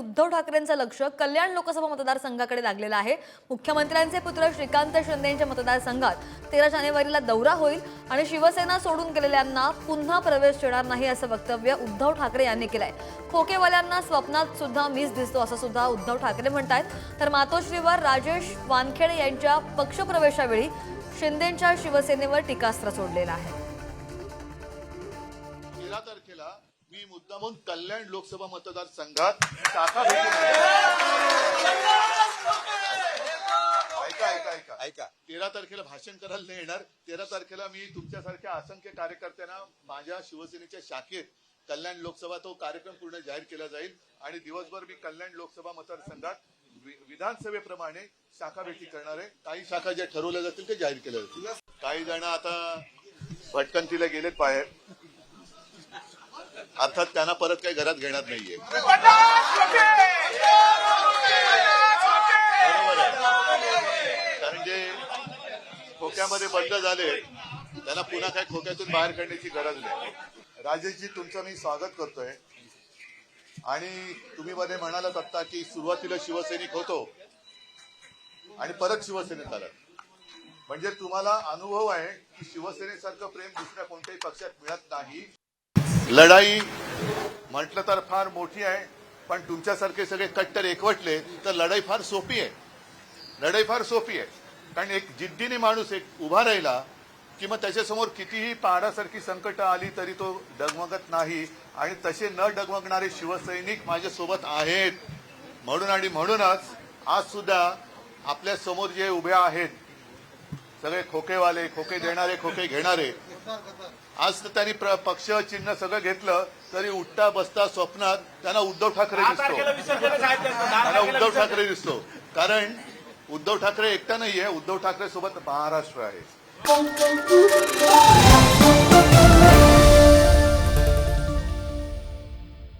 उद्धव ठाकरेंचं लक्ष कल्याण लोकसभा मतदारसंघाकडे लागलेलं आहे. मुख्यमंत्र्यांचे पुत्र श्रीकांत शिंदे यांच्या मतदारसंघात तेरा जानेवारीला दौरा होईल आणि शिवसेना सोडून गेलेल्यांना पुन्हा प्रवेश देणार नाही असं वक्तव्य उद्धव ठाकरे यांनी केलंय. खोकेवाल्यांना स्वप्नात सुद्धा मीच दिसतो असं सुद्धा उद्धव ठाकरे म्हणतायत. तर मातोश्रीवर राजेश वानखेडे यांच्या पक्षप्रवेशावेळी शिंदेंच्या शिवसेनेवर टीकास्त्र सोडलेलं आहे. मी मुद्दामून कल्याण लोकसभा मतदारसंघात शाखा भेटून ऐका ऐका ऐका ऐका. तेरा तारखेला भाषण करायला नाही येणार. तेरा तारखेला मी तुमच्यासारख्या असंख्य कार्यकर्त्यांना माझ्या शिवसेनेच्या शाखेत कल्याण लोकसभा तो कार्यक्रम पूर्ण जाहीर केला जाईल आणि दिवसभर मी कल्याण लोकसभा मतदारसंघात विधानसभेप्रमाणे शाखा भेटी करणार आहे. काही शाखा ज्या ठरवल्या जातील ते जाहीर केल्या जातील. काही जण आता भटकंतीला गेलेत बाहेर. अर्थात त्यांना परत काही घरात घेणार नाहीये. बरोबर आहे. कारण जे खोक्यामध्ये बंद झाले त्यांना पुन्हा काय खोक्यातून बाहेर काढण्याची गरज नाही. राजेशजी तुमचं मी स्वागत करतोय. आणि तुम्ही मध्ये म्हणालात आता की सुरुवातीला शिवसैनिक होतो आणि परत शिवसेनेत आलात. म्हणजे तुम्हाला अनुभव आहे की शिवसेनेसारखं प्रेम दुसऱ्या कोणत्याही पक्षात मिळत नाही. लढाई म्हटलं तर फार मोठी आहे पण तुमच्यासारखे सगळे कट्टर एकवटले तर लढाई फार सोपी आहे. लढाई फार सोपी आहे. कारण एक जिद्दीने माणूस एक उभा राहिला की मग त्याच्यासमोर कितीही पहाडासारखी संकट आली तरी तो डगमगत नाही आणि तसे न डगमगणारे शिवसैनिक माझ्यासोबत आहेत. म्हणून आणि म्हणूनच आज सुद्धा आपल्यासमोर जे उभे आहेत सगळे खोकेवाले खोके देणारे खोके घेणारे. आज तर त्यांनी पक्ष चिन्ह सगळं घेतलं तरी उठता बसता स्वप्नात त्यांना उद्धव ठाकरे दिसतो. त्यांना उद्धव ठाकरे दिसतो. कारण उद्धव ठाकरे एकटा नाहीये उद्धव ठाकरे सोबत महाराष्ट्र आहे.